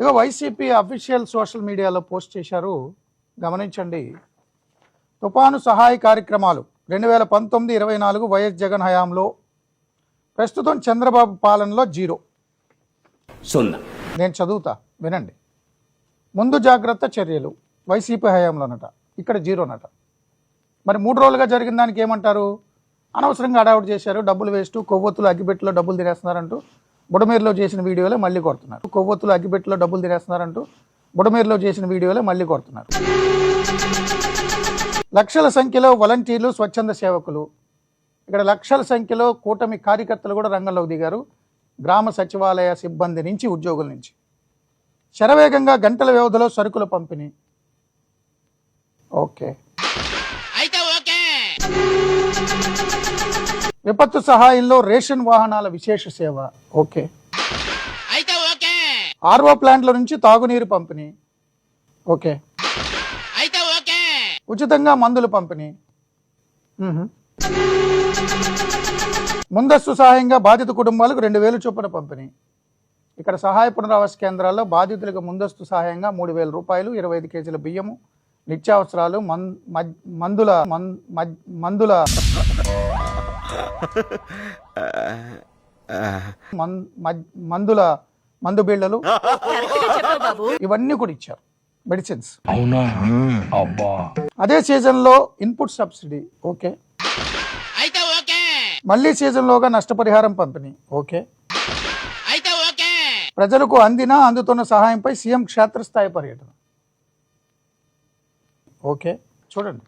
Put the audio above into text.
ఇక YCP official social మీడియాలో post చేశారు. గమనించండి. తుపాను సహాయ కార్యక్రమాలు రెండు వేల పంతొమ్మిది ఇరవై నాలుగు వైఎస్ జగన్ హయాంలో ప్రస్తుతం చంద్రబాబు పాలనలో జీరో. సున్నా. నేను చదువుతా వినండి. ముందు జాగ్రత్త చర్యలు వైసీపీ హయాంలోనట ఇక్కడ జీరోనట. మరి మూడు రోజులుగా జరిగిన దానికి ఏమంటారు? అనవసరంగా అడావుట్ చేశారు డబ్బులు వేస్ట్ కొవ్వొత్తులు అగ్గిపెట్టెలో డబ్బులు తినేస్తున్నారంటూ బుడమేరులో చేసిన వీడియోలే మళ్ళీ కొడుతున్నారు. కొవ్వొత్తులు అగ్గిపెట్టెలో డబ్బులు తినేస్తున్నారంటూ బుడమేరులో చేసిన వీడియోలే మళ్ళీ కొడుతున్నారు. లక్షల సంఖ్యలో వాలంటీర్లు స్వచ్ఛంద సేవకులు. ఇక్కడ లక్షల సంఖ్యలో కూటమి కార్యకర్తలు కూడా రంగంలోకి దిగారు. గ్రామ సచివాలయ సిబ్బంది నుంచి ఉద్యోగుల నుంచి. శరవేగంగా గంటల వ్యవధిలో సరుకుల పంపిణీ. ఓకే. విపత్తు సహాయంలో రేషన్ వాహనాల విశేష సేవ. ఓకే. ఆర్ఓ ప్లాంట్ల నుంచి తాగునీరు పంపిణీ. ఓకే. ఉచితంగా మందులు పంపిణీ. ముందస్తు సహాయంగా బాధిత కుటుంబాలకు రెండు వేలు చొప్పున పంపిణీ. ఇక్కడ సహాయ పునరావాస కేంద్రాల్లో బాధితులకు ముందస్తు సహాయంగా మూడు వేల రూపాయలు ఇరవై ఐదు కేజీల బియ్యము నిత్యావసరాలు మందుల మందుల మందుల మందు బిళ్ళలు. ఇవన్నీ కూడా ఇచ్చారు. మెడిసిన్స్. అవునా? అబ్బా. అదే సీజన్లో ఇన్పుట్ సబ్సిడీ. ఓకే. మళ్ళీ సీజన్లోగా నష్టపరిహారం పంపిణీ. ఓకే. ప్రజలకు అందిన అందుతున్న సహాయంపై సీఎం క్షేత్రస్థాయి పర్యటన. ఓకే. చూడండి.